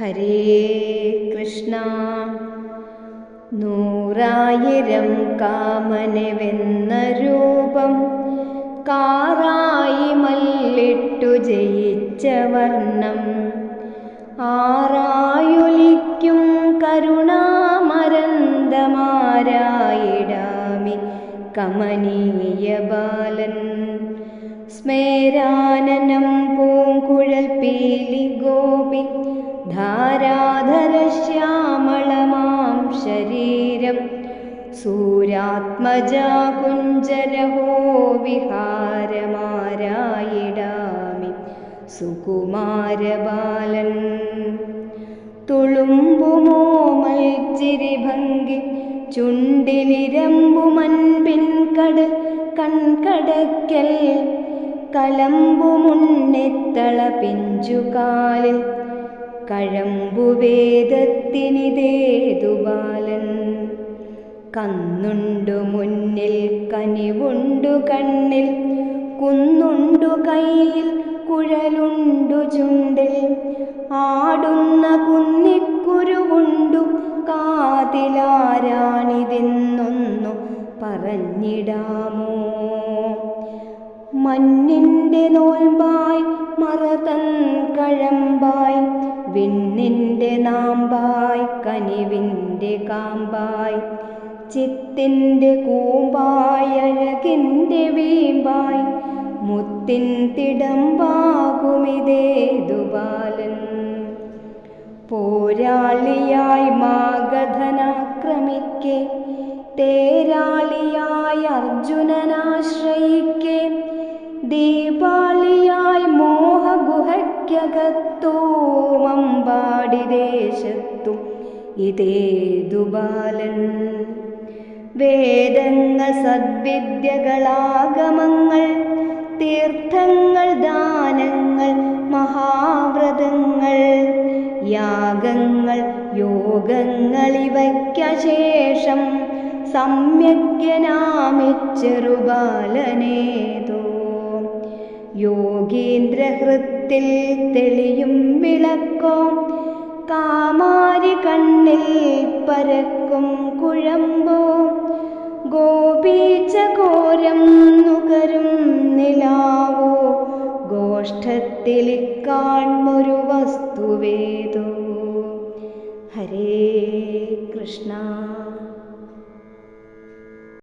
ഹരേ കൃഷ്ണ. നൂറായിരം കാമനവെന്ന രൂപം കാറായി മല്ലിട്ടു ജയിച്ച വർണം. ആറായൊലിക്കും കരുണാമരന്തമാരായിടാമി കമനീയ ബാലൻ. സ്മേരാനനം പൂങ്കുഴൽ പീലി ഗോപി ധാരാധര ശ്യാമളമാം ശരീരം. സൂരാത്മജാകുഞ്ചരഹോ വിഹാരമാരായിടാമി. സുകുമാരബാലൻ തുളുമ്പുമോ മൽച്ചിരിഭംഗി ചുണ്ടിലിരമ്പുമൻപിൻ കടൽ കൺകടക്കൽ കലമ്പുമുണ്ണിത്തള പിഞ്ചുകാലിൽ. കഴമ്പുവേദത്തിനിതേതു ബാലൻ. കന്നുണ്ടു മുന്നിൽ കനിവുണ്ടു കണ്ണിൽ കുന്നുണ്ടു കയ്യിൽ കുഴലുണ്ടു ചുണ്ടിൽ. ആടുന്ന കുന്നിക്കുരുവുണ്ടു കാതിലാരാണിതെന്നൊന്നു പറഞ്ഞിടാമോ? മഞ്ഞിന്റെ നോൽമ്പായി നാമ്പായി കനിവിന്റെ കാമ്പായി. ചിത്തിന്റെ കൂമ്പായി അഴകിന്റെ വീമ്പായി. മുത്തിൻ തിടമ്പാകുമിതേതു ദുബാലൻ. പോരാളിയായി മാഗധനാക്രമിക്കെ തേരാളിയായി അർജുനനാശ്രയിക്കെ. ദീപാളിയായി മോഹഗുഹയ്ക്കകത്തോ അമ്പാടി ദേശത്തും ഇതേതു ബാലൻ വേദങ്ങൾ സദ്വിദ്യകളാഗമങ്ങൾ തീർത്ഥങ്ങൾ ദാനങ്ങൾ മഹാവ്രതങ്ങൾ യാഗങ്ങൾ യോഗങ്ങൾ ഇവയ്ക്കശേഷം സമ്യജ്ഞനാമിച്ചെറുബാലനേതോ യോഗീന്ദ്രഹൃത്തിൽ തെളിയും വിളക്കോ. കാമാരി കണ്ണിൽ പരക്കും കുഴമ്പോ. ഗോപീച്ചഘോരം നുകരും നിലാവോ. ഗോഷ്ഠത്തിൽ കാൺമൊരു വസ്തുവേദോ ഹരേ കൃഷ്ണ.